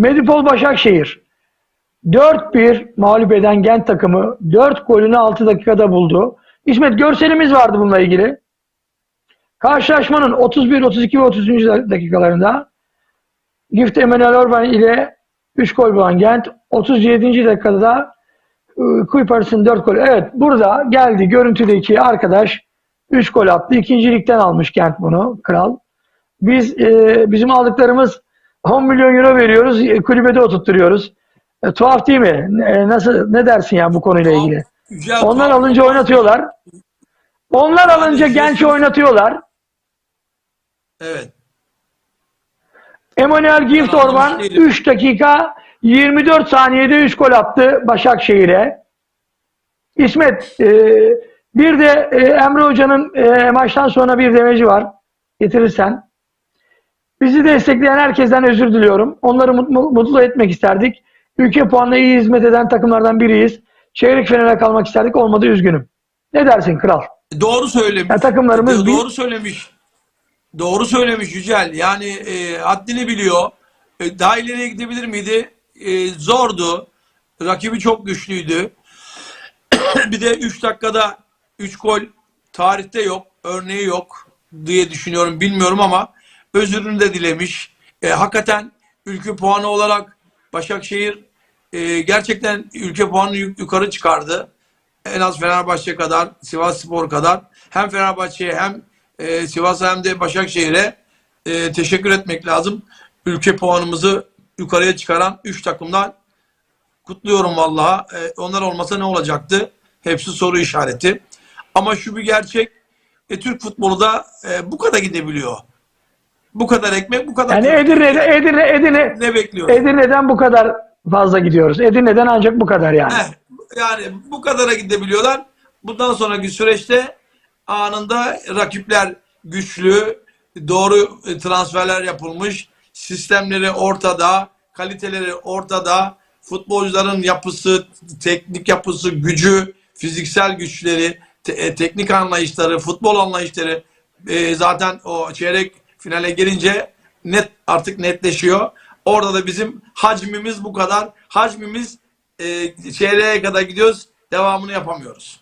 Medipol Başakşehir 4-1 mağlup eden Gent takımı 4 golünü 6 dakikada buldu. İsmet görselimiz vardı bununla ilgili. Karşılaşmanın 31, 32 ve 30. dakikalarında Gift Emmanuel Orban ile 3 gol bulan Gent 37. dakikada da e, Kuipers'ın 4 gol. Evet burada geldi görüntüdeki arkadaş 3 gol attı. İkinci ligden almış Gent bunu kral. Biz e, bizim aldıklarımız 10 milyon euro veriyoruz. e, Kulübede oturtturuyoruz. E, tuhaf değil mi? E, nasıl ne dersin ya bu konuyla ilgili? Yücel Onlar Tuğ- alınca oynatıyorlar. Onlar alınca genç oynatıyorlar. Evet. Emmanuel Gift anlamış Orban değilim. 3 dakika 24 saniyede 3 gol attı Başakşehir'e. İsmet e, bir de e, Emre Hoca'nın e, maçtan sonra bir demeci var. Getirirsen. Bizi destekleyen herkesten özür diliyorum. Onları mutlu, mutlu etmek isterdik. Ülke puanına iyi hizmet eden takımlardan biriyiz. Çeyrek finale kalmak isterdik. Olmadı üzgünüm. Ne dersin kral? Doğru söylemiş. Ya takımlarımız Do- bir- doğru söylemiş. Doğru söylemiş Yücel. Yani e, haddini biliyor. E, daha ileriye gidebilir miydi? E, zordu. Rakibi çok güçlüydü. bir de 3 dakikada 3 gol tarihte yok. Örneği yok diye düşünüyorum. Bilmiyorum ama özürünü de dilemiş. E, hakikaten ülke puanı olarak Başakşehir e, gerçekten ülke puanını yuk- yukarı çıkardı. En az Fenerbahçe kadar, Sivas Spor kadar hem Fenerbahçe'ye hem e, Sivas'a hem de Başakşehir'e e, teşekkür etmek lazım. Ülke puanımızı yukarıya çıkaran 3 takımdan kutluyorum vallahi. E, onlar olmasa ne olacaktı? Hepsi soru işareti. Ama şu bir gerçek. E, Türk futbolu da e, bu kadar gidebiliyor. Bu kadar ekmek, bu kadar Yani köfte. Edirne'de, Edirne, Edirne, ne bekliyoruz? Edirne'den bu kadar fazla gidiyoruz. Edirne'den ancak bu kadar yani. Heh, yani bu kadara gidebiliyorlar. Bundan sonraki süreçte anında rakipler güçlü, doğru e, transferler yapılmış, sistemleri ortada, kaliteleri ortada, futbolcuların yapısı, teknik yapısı, gücü, fiziksel güçleri, te- e, teknik anlayışları, futbol anlayışları e, zaten o çeyrek finale gelince net artık netleşiyor. Orada da bizim hacmimiz bu kadar. Hacmimiz e, çeyreğe kadar gidiyoruz. Devamını yapamıyoruz.